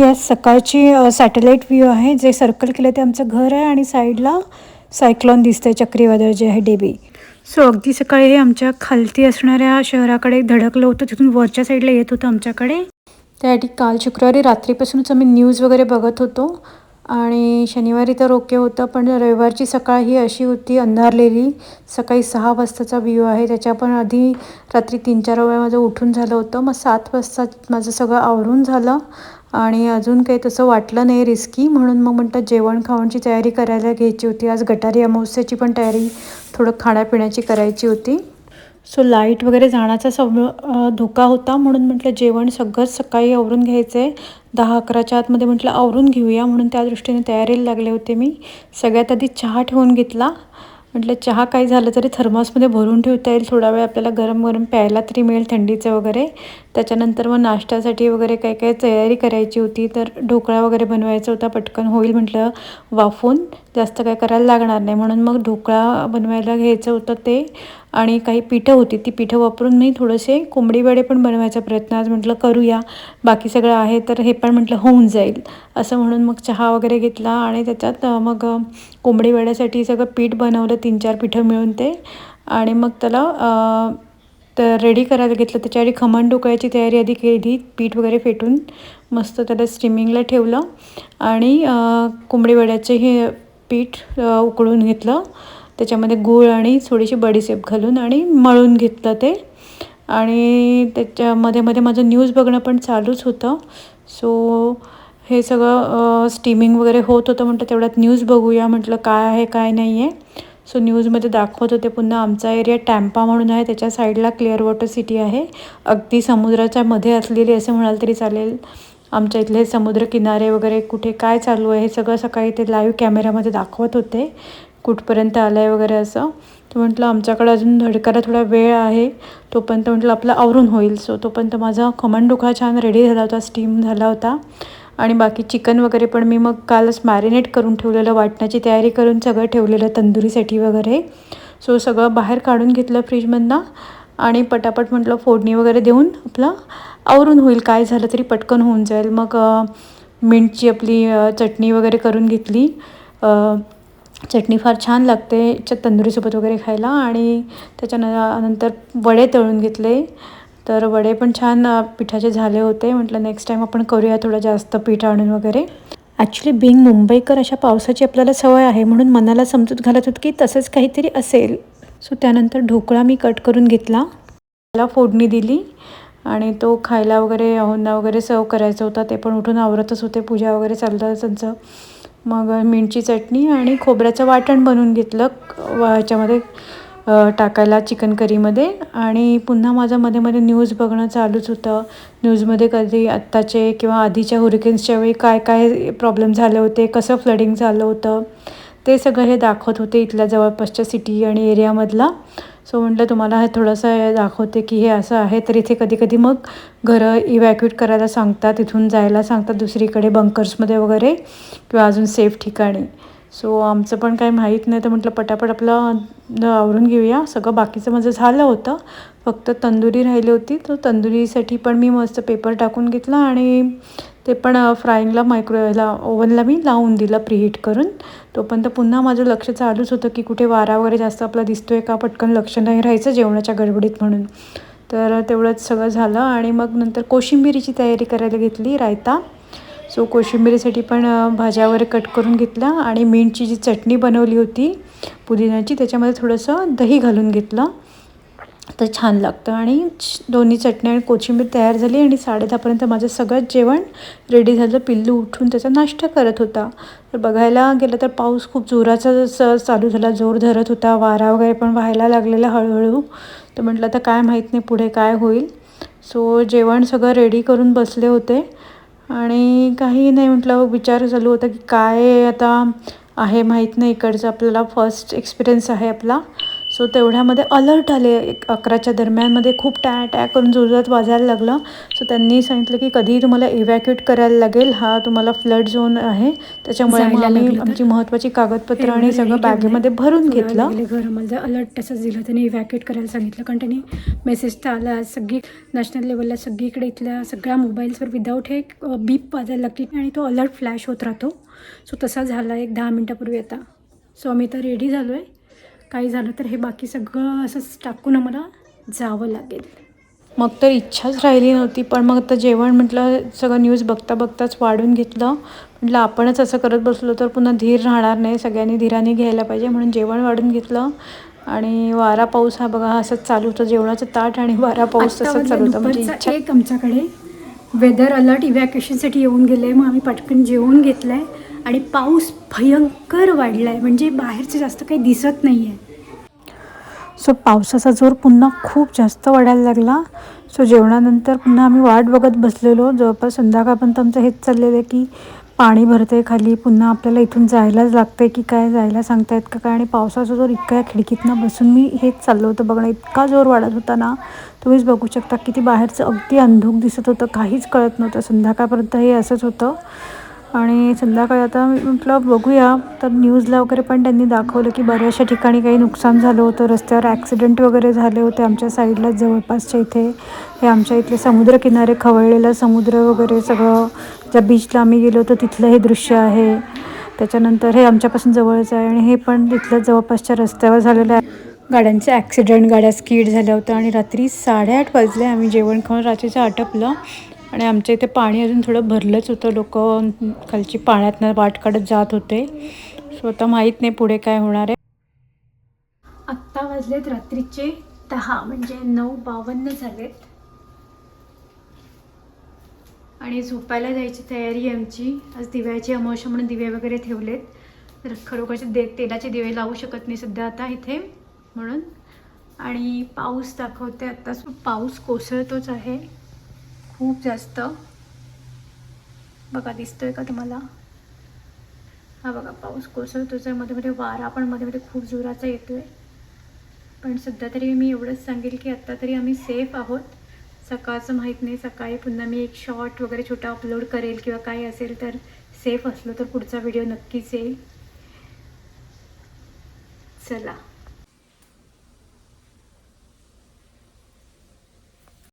या सकाळची satellite view आहे. जे सर्कल केलं ते आमचं घर आहे आणि साईडला सायक्लॉन दिसतंय चक्रीवादळ जे आहे डेबी. सो अगदी सकाळी हे आमच्या खालती असणाऱ्या शहराकडे धडकलं होतं. तिथून वरच्या साईडला येत होतं आमच्याकडे. त्यासाठी काल शुक्रवारी रात्रीपासूनच आम्ही न्यूज वगैरे बघत होतो. आणि शनिवारी तर ओके होतं पण रविवारची सकाळ ही अशी होती अंधारलेली. सकाळी सहा वाजताचा व्ह्यू आहे. त्याच्या पण आधी रात्री तीन चार वेळा माझं उठून झालं होतं. मग सात वाजता माझं सगळं आवरून झालं आणि अजून काही तसं वाटलं नाही रिस्की म्हणून मग म्हणतात जेवण खावणची तयारी करायला घ्यायची होती. आज गटारी अमावस्याची पण तयारी थोडं खाण्यापिण्याची करायची होती. सो लाइट वगैरे जाण्याचा सम धोका होता म्हणून म्हटलं जेवण सगळंच सकाळी आवरून घ्यायचं आहे दहा अकराच्या आतमध्ये म्हटलं आवरून घेऊया म्हणून त्या दृष्टीने तयारीला लागले होते मी. सगळ्यात आधी चहा ठेवून घेतला. म्हटलं चहा काही झालं तरी थर्मासमध्ये भरून ठेवता येईल. थोडा वेळ आपल्याला गरम गरम प्यायला तरी मिळेल थंडीचं वगैरे. त्याच्यानंतर मग नाश्त्यासाठी वगैरे काही काही तयारी करायची होती. तर ढोकळा वगैरे बनवायचा होता. पटकन होईल म्हटलं वाफून. जास्त काय करायला लागणार नाही. म्हणून मग ढोकळा बनवायला घ्यायचं होतं ते. आणि काही पिठं होती ती पिठं वापरून मी थोडेसे कोंबडी वडे पण बनवायचा प्रयत्न. आज म्हटलं करूया. बाकी सगळं आहे तर हे पण म्हटलं होऊन जाईल. असं म्हणून मग चहा वगैरे घेतला आणि त्याच्यात मग कोंबडी वड्यासाठी सगळं पीठ बनवलं तीन चार पिठं मिळून ते. आणि मग त्याला तर रेडी करायला घेतलं. त्याच्याआधी खमण ढोकळ्याची तयारी आधी केली. पीठ वगैरे फेटून मस्त त्याला स्टीमिंगला ठेवलं. आणि कोंबडी वड्याचे हे पीठ उकळून घेतलं. त्याच्यामध्ये गूळ आणि थोडीशी बडीशेप घालून आणि मळून घेतलं ते. आणि त्याच्यामध्ये मध्ये माझं न्यूज बघणं पण चालूच होतं. सो हे सगळं स्टीमिंग वगैरे होत होतं म्हटलं तेवढ्यात न्यूज बघूया म्हटलं काय आहे काय नाही आहे सो न्यूजमध्ये दाखवत होते पुन्हा आमचा एरिया टॅम्पा म्हणून आहे त्याच्या साईडला क्लिअर वॉटर सिटी आहे. अगदी समुद्राच्या मध्ये असलेली असं म्हणाल तरी चालेल. आमच्या इथले समुद्रकिनारे वगैरे कुठे काय चालू आहे हे सगळं सकाळी ते लाईव्ह कॅमेऱ्यामध्ये दाखवत होते. कुठपर्यंत आलं आहे वगैरे असं. तर म्हटलं आमच्याकडे अजून धडकायला थोडा वेळ आहे. तोपर्यंत म्हटलं आपलं आवरून होईल. सो तोपर्यंत माझा खमण डोका छान रेडी झाला होता स्टीम झाला होता. आणि बाकी चिकन वगैरे पण मी मग कालच मॅरिनेट करून ठेवलेलं वाटण्याची तयारी करून सगळं ठेवलेलं तंदुरीसाठी वगैरे. सो सगळं बाहेर काढून घेतलं फ्रीजमधनं आणि पटापट म्हटलं फोडणी वगैरे देऊन आपलं आवरून होईल काय झालं तरी पटकन होऊन जाईल. मग मिंटची आपली चटणी वगैरे करून घेतली. चटणी फार छान लागते तंदुरीसोबत वगैरे खायला आणि त्याच्यानंतर वडे तळून घेतले. तर वडे पण छान पिठाचे झाले होते. म्हटलं नेक्स्ट टाईम आपण करूया थोडं जास्त पीठ आणून वगैरे. ॲक्च्युली बिंग मुंबईकर अशा पावसाची आपल्याला सवय आहे म्हणून मनाला समजूत घालत होत की तसंच काहीतरी असेल. सो त्यानंतर ढोकळा मी कट करून घेतला. त्याला फोडणी दिली. आणि तो खायला वगैरे अहोंना वगैरे सर्व करायचा होता. ते पण उठून आवरतच होते. पूजा वगैरे चालतं त्यांचं. मग मिंटची चटणी आणि खोबऱ्याचं वाटण बनवून घेतलं. ह्याच्यामध्ये टाकायला चिकन करीमध्ये. आणि पुन्हा माझं मध्ये मध्ये न्यूज बघणं चालूच होतं. न्यूजमध्ये कधी आत्ताचे किंवा आधीच्या हुरिकेन्सच्या वेळी काय काय प्रॉब्लेम झाले होते? कसं फ्लडिंग झालं होतं? ते सगळं हे दाखवत होते इथल्या जवळपासच्या सिटी आणि एरियामधला सो म्हटलं तुम्हाला हे थोडंसं दाखवते की हे असं आहे. तर इथे कधी कधी मग घरं इवॅक्युएट करायला सांगतात इथून जायला सांगतात दुसरीकडे बंकर्समध्ये वगैरे किंवा अजून सेफ ठिकाणी. सो आमचं पण काही माहीत नाही. तर म्हटलं पटापट आपलं आवरून घेऊया. सगळं बाकीचं माझं झालं होतं. फक्त तंदुरी राहिली होती. तर तंदुरीसाठी पण मी मस्त पेपर टाकून घेतला आणि ते पण फ्राईंगला मायक्रोवेव्हला ओव्हनला मी लावून दिलं प्रीहीट करून. तोपर्यंत पुन्हा माझं लक्ष चालूच होतं की कुठे वारा वगैरे जास्त आपला दिसतो आहे का? पटकन लक्ष नाही राहायचं जेवणाच्या गडबडीत म्हणून. तर तेवढंच सगळं झालं आणि मग नंतर कोशिंबिरीची तयारी करायला घेतली रायता. सो कोशिंबिरीसाठी पण भाज्या वगैरे कट करून घेतल्या आणि मिंटची जी चटणी बनवली होती पुदिन्याची त्याच्यामध्ये थोडंसं दही घालून घेतलं. तर छान लागतं. आणि दोन्ही चटणी आणि कोशिंबीर तयार झाली आणि साडेदहापर्यंत माझं सगळं जेवण रेडी झालं. पिल्लू उठून त्याचा नाश्ता करत होता. तर बघायला गेलं तर पाऊस खूप जोराचा जसं चालू झाला. जोर धरत होता. वारा वगैरे पण व्हायला लागलेला हळूहळू. तर म्हटलं तर काय माहीत नाही पुढे काय होईल. सो जेवण सगळं रेडी करून बसले होते. आणि काही नाही म्हटलं विचार चालू होता की काय आता आहे माहीत नाही. इकडचं आपल्याला फर्स्ट एक्सपिरियन्स आहे आपला. सो तेवढ्यामध्ये अलर्ट आले. एक अकराच्या दरम्यानमध्ये खूप टॅ टॅ करून जोरात वाजायला लागलं. सो त्यांनी सांगितलं की कधीही तुम्हाला इव्हॅक्युएट करायला लागेल. हा तुम्हाला फ्लड झोन आहे. त्याच्यामुळे मग आम्ही? आमची महत्त्वाची कागदपत्र आणि सगळं. बॅगेमध्ये भरून घेतलं. गेले घर मला अलर्ट तसंच दिलं. त्यांनी इव्हॅक्युएट करायला सांगितलं. कारण त्यांनी मेसेज तर आला. सगळी नॅशनल लेवलला सगळीकडे इथल्या सगळ्या मोबाईल्सवर विदाऊट हे बीप वाजायला लागते आणि तो अलर्ट फ्लॅश होत राहतो. सो तसा झाला एक दहा मिनटापूर्वी आता. सो आम्ही तर रेडी झालो आहे काही झालं तर हे बाकी सगळं असंच टाकून आम्हाला जावं लागेल. मग तर इच्छाच राहिली नव्हती पण मग आता जेवण म्हटलं सगळं न्यूज बघता बघताच वाढून घेतलं. म्हटलं आपणच असं करत बसलो तर पुन्हा धीर राहणार नाही सगळ्यांनी धीराने घ्यायला पाहिजे म्हणून जेवण वाढून घेतलं. आणि वारा पाऊस हा बघा असंच चालू होतं जेवणाचं ताट आणि वारा पाऊस तसंच चालू वाजले होतं. म्हणजे इच्छा एक आमच्याकडे वेदर अलर्ट इव्हॅक्युएशनसाठी येऊन गेले मग आम्ही पटकन जेवून घेतलं आहे आणि पाऊस भयंकर वाढला आहे म्हणजे बाहेरचं जास्त काही दिसत नाही आहे सो पावसाचा जोर पुन्हा खूप जास्त वाढायला लागला. सो जेवणानंतर पुन्हा आम्ही वाट बघत बसलेलो. जवळपास संध्याकाळपर्यंत आमचं हेच चाललेलं आहे की पाणी भरते खाली. पुन्हा आपल्याला इथून जायलाच लागतं की काय जायला सांगतायत का काय? आणि पावसाचा जोर इतका खिडकीतनं बसून मी हेच चाललं होतं बघणं. इतका जोर वाढत होता ना तुम्हीच बघू शकता किती बाहेरचं अगदी अंधूक दिसत होतं. काहीच कळत नव्हतं. संध्याकाळपर्यंत हे असंच होतं. आणि संध्याकाळी आता म्हटलं बघूया. तर न्यूजला वगैरे पण त्यांनी दाखवलं की बऱ्याचशा ठिकाणी काही नुकसान झालं होतं. रस्त्यावर ॲक्सिडेंट वगैरे झाले होते आमच्या साईडला जवळपासच्या इथे. हे आमच्या इथले समुद्रकिनारे खवळलेलं समुद्र वगैरे सगळं. ज्या बीचला आम्ही गेलो होतो तिथलं हे दृश्य आहे. त्याच्यानंतर हे आमच्यापासून जवळच आहे आणि हे पण तिथल्या जवळपासच्या रस्त्यावर झालेलं आहे. गाड्यांचे ॲक्सिडेंट गाड्या स्कीड झाल्या होत्या आणि रात्री साडेआठ वाजले. आम्ही जेवण खाऊन रात्रीचं आटपलं. आणि आमच्या इथे पाणी अजून थोडं भरलंच होतं. लोक खालची पाण्यातनं वाट काढत जात होते. सो आता माहीत नाही पुढे काय होणार आहे. आत्ता वाजलेत रात्रीचे दहा म्हणजे नऊ बावन्न झालेत. आणि झोपायला जायची तयारी आहे आमची. आज दिव्याची अमावस्या म्हणून दिवे वगैरे ठेवलेत. तर खरोखरचे दे तेलाचे दिवे लावू शकत नाही सध्या आता इथे म्हणून. आणि पाऊस दाखवते आत्ता. पाऊस कोसळतोच आहे. खूप जास्त. बघा दिसतोय का तुम्हाला? हा बघा पाऊस कोसळतोच आहे मध्ये मध्ये वारा पण मध्ये मध्ये खूप जोराचा आहे पण सध्या तरी मी एवढंच सांगेल की आत्ता तरी आम्ही सेफ आहोत. सकाळचं माहीत नाही सकाळी पुन्हा मी एक शॉर्ट वगैरे छोटा अपलोड करेल किंवा काय असेल तर सेफ असलो तर पुढचा व्हिडिओ नक्कीच येईल. चला.